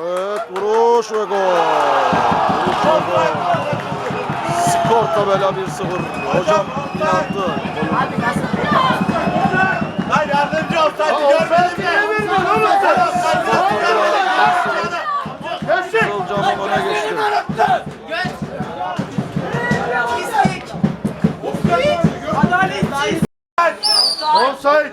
vuruş ve gol. Vuruş ve gol. Skor tabela 1-0. Hocam inandı. Lan yardımcı ol sen görmedin mi? Kızılcamam öne geçti. Offside.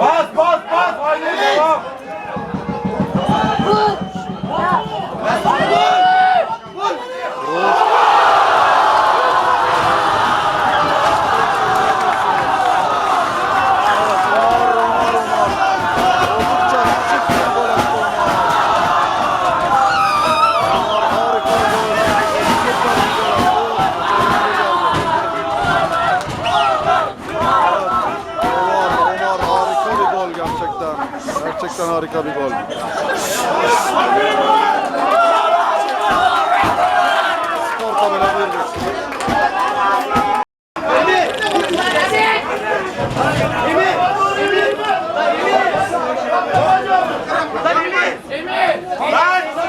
Bas bas bas. Haydi devam. Gerçekten harika bir gol. Skor tabela 1-1.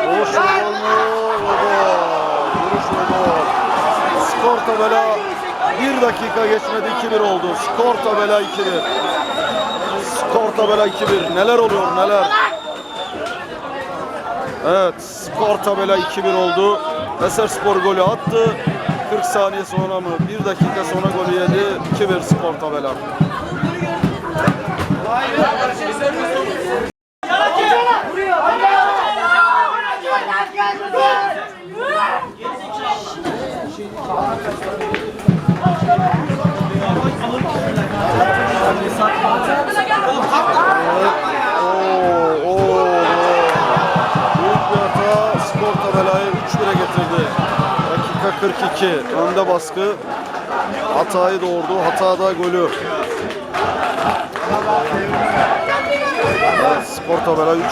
Vuruş ve gol mü? Ve gol. Vuruş ve gol. Skor tabela 1 dakika geçmedi 2-1 oldu. Skor tabela 2-1. Tabela 2-1. Neler oluyor neler? Evet skor tabela 2-1 oldu. Eser Spor golü attı. 40 saniye sonra mı? 1 dakika sonra golü yedi. 2-1 skor tabela. 42. Önde baskı. Hatayı doğurdu. Hatada golü. Evet, skor tabela 3-1.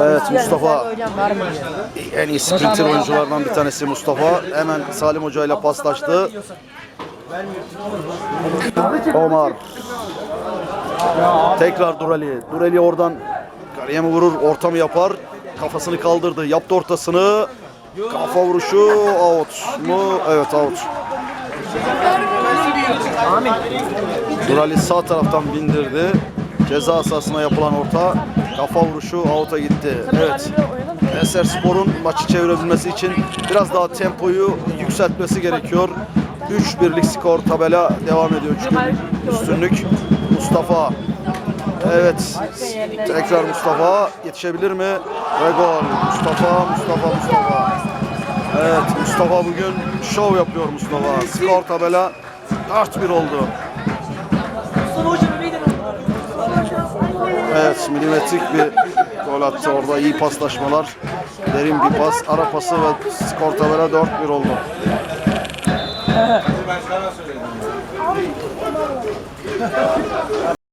Evet Mustafa en iyi sprinter oyunculardan bir tanesi Mustafa. Hemen Salim Hoca ile paslaştı. Omar. Tekrar Durali. Durali oradan kaleye mi vurur, orta mı yapar? Kafasını kaldırdı. Yaptı ortasını. Kafa vuruşu out mu? Evet out. Durali sağ taraftan bindirdi. Ceza sahasına yapılan orta kafa vuruşu out'a gitti. Evet. Eser Spor'un maçı çevirebilmesi için biraz daha tempoyu yükseltmesi gerekiyor. 3-1'lik skor tabela devam ediyor. 3 üstünlük. Mustafa. Evet. Tekrar Mustafa. Yetişebilir mi? Ve gol. Mustafa, Mustafa, Mustafa. Evet Mustafa bugün şov yapıyor Mustafa. Skor tabela 4-1 oldu. Evet milimetrik bir gol attı orada iyi paslaşmalar. Derin bir pas, ara pası ve skor tabela 4-1 oldu.